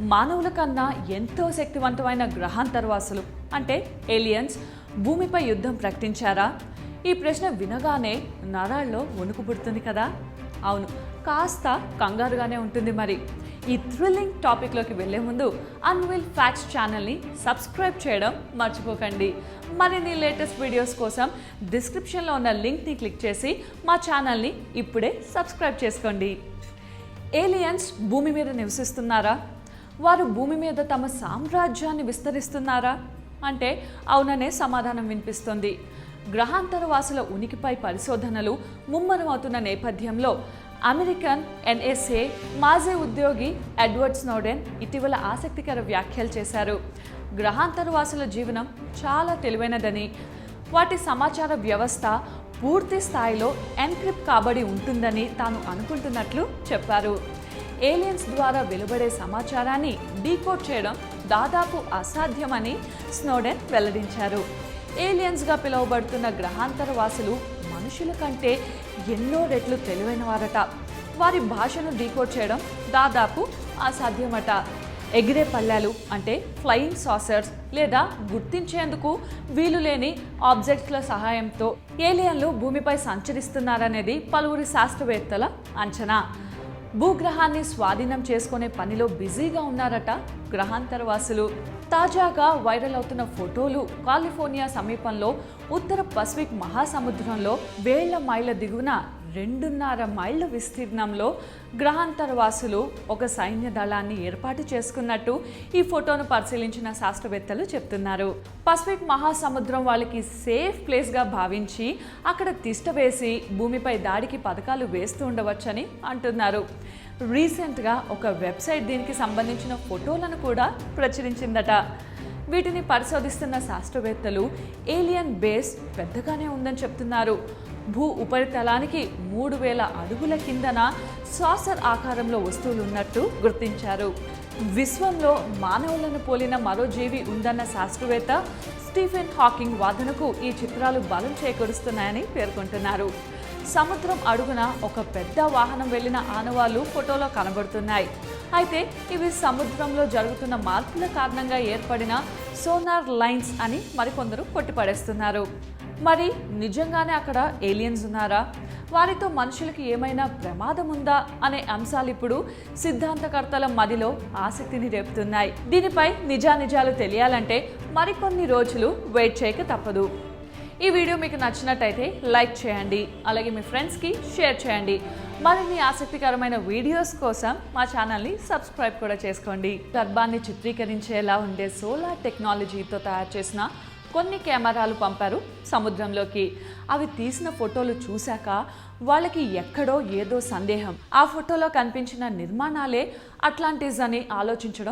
మానవుల కన్నా ఎంతో శక్తివంతమైన గ్రహాంతరవాసులు అంటే ఏలియన్స్ భూమిపై యుద్ధం ప్రకటించారా? ఈ ప్రశ్న వినగానే నరాల్లో వణుకు పుడుతుంది కదా? అవును కాస్త కంగారుగానే ఉంటుంది మరి. ఈ థ్రిల్లింగ్ టాపిక్లోకి వెళ్ళే ముందు అన్విల్ ఫ్యాక్ట్స్ ఛానల్ని సబ్స్క్రైబ్ చేయడం మర్చిపోకండి. మరిన్ని లేటెస్ట్ వీడియోస్ కోసం డిస్క్రిప్షన్లో ఉన్న లింక్ని క్లిక్ చేసి మా ఛానల్ని ఇప్పుడే సబ్స్క్రైబ్ చేసుకోండి. ఏలియన్స్ భూమి మీద నివసిస్తున్నారా? వారు భూమి మీద తమ సామ్రాజ్యాన్ని విస్తరిస్తున్నారా? అంటే అవుననే సమాధానం వినిపిస్తుంది. గ్రహాంతర వాసుల ఉనికిపై పరిశోధనలు ముమ్మరమవుతున్న నేపథ్యంలో అమెరికన్ ఎన్ఎస్ఏ మాజీ ఉద్యోగి ఎడ్వర్డ్ స్నోడెన్ ఇటీవల ఆసక్తికర వ్యాఖ్యలు చేశారు. గ్రహాంతర వాసుల జీవనం చాలా తెలివైనదని వాటి సమాచార వ్యవస్థ పూర్తి స్థాయిలో ఎన్క్రిప్ట్ కాబడి ఉంటుందని తాను అనుకుంటున్నట్లు చెప్పారు. ఏలియన్స్ ద్వారా వెలువడే సమాచారాన్ని డీకోడ్ చేయడం దాదాపు అసాధ్యమని స్నోడెన్ వెల్లడించారు. ఏలియన్స్గా పిలువబడుతున్న గ్రహాంతర వాసులు మనుషుల కంటే ఎన్నో రెట్లు తెలివైన వారట వారి భాషను డీకోడ్ చేయడం దాదాపు అసాధ్యమట. ఎగిరే పళ్ళాలు అంటే ఫ్లయింగ్ సాసర్స్ లేదా గుర్తించేందుకు వీలు లేని ఆబ్జెక్ట్ల సహాయంతో ఏలియన్లు భూమిపై సంచరిస్తున్నారనేది పలువురి శాస్త్రవేత్తల అంచనా. భూగ్రహాన్ని స్వాధీనం చేసుకునే పనిలో బిజీగా ఉన్నారట గ్రహాంతరవాసులు. తాజాగా వైరల్ అవుతున్న ఫోటోలు కాలిఫోర్నియా సమీపంలో ఉత్తర పసిఫిక్ మహాసముద్రంలో వేల మైళ్ళ దిగువన రెండున్నర మైళ్ళ విస్తీర్ణంలో గ్రహాంతరవాసులు ఒక సైన్య దళాన్ని ఏర్పాటు చేసుకున్నట్టు ఈ ఫోటోను పరిశీలించిన శాస్త్రవేత్తలు చెప్తున్నారు. పసిఫిక్ మహాసముద్రం వాళ్ళకి సేఫ్ ప్లేస్గా భావించి అక్కడ తిష్ట వేసి భూమిపై దాడికి పథకాలు వేస్తూ ఉండవచ్చని అంటున్నారు. రీసెంట్గా ఒక వెబ్సైట్ దీనికి సంబంధించిన ఫోటోలను కూడా ప్రచురించిందట. వీటిని పరిశోధిస్తున్న శాస్త్రవేత్తలు ఏలియన్ బేస్ పెద్దగానే ఉందని చెప్తున్నారు. భూ ఉపరితలానికి మూడు వేల అడుగుల కిందన సాసర్ ఆకారంలో వస్తువులు ఉన్నట్టు గుర్తించారు. విశ్వంలో మానవులను పోలిన మరో జీవి ఉందన్న శాస్త్రవేత్త స్టీఫెన్ హాకింగ్ వాదనకు ఈ చిత్రాలు బలం చేకూరుస్తున్నాయని పేర్కొంటున్నారు. సముద్రం అడుగున ఒక పెద్ద వాహనం వెళ్ళిన ఆనవాళ్ళు ఫోటోలో కనబడుతున్నాయి. అయితే ఇవి సముద్రంలో జరుగుతున్న మార్పుల కారణంగా ఏర్పడిన సోనార్ లైన్స్ అని మరికొందరు కొట్టిపడేస్తున్నారు. మరి నిజంగానే అక్కడ ఏలియన్స్ ఉన్నారా? వారితో మనుషులకి ఏమైనా ప్రమాదం ఉందా? అనే అంశాలు ఇప్పుడు సిద్ధాంతకర్తల మదిలో ఆసక్తిని రేపుతున్నాయి. దీనిపై నిజానిజాలు తెలియాలంటే మరికొన్ని రోజులు వెయిట్ చేయక తప్పదు. ఈ వీడియో మీకు నచ్చినట్టయితే లైక్ చేయండి. అలాగే మీ ఫ్రెండ్స్కి షేర్ చేయండి. మరిన్ని ఆసక్తికరమైన వీడియోస్ కోసం మా ఛానల్ని సబ్స్క్రైబ్ కూడా చేసుకోండి. గర్భాన్ని చిత్రీకరించేలా ఉండే సోలార్ టెక్నాలజీతో తయారు చేసిన కొన్ని కెమెరాలు పంపారు సముద్రంలోకి. అవి తీసిన ఫోటోలు చూశాక వాళ్ళకి ఎక్కడో ఏదో సందేహం. ఆ ఫోటోలో కనిపించిన నిర్మాణాలే అట్లాంటిస్ అని ఆలోచించడం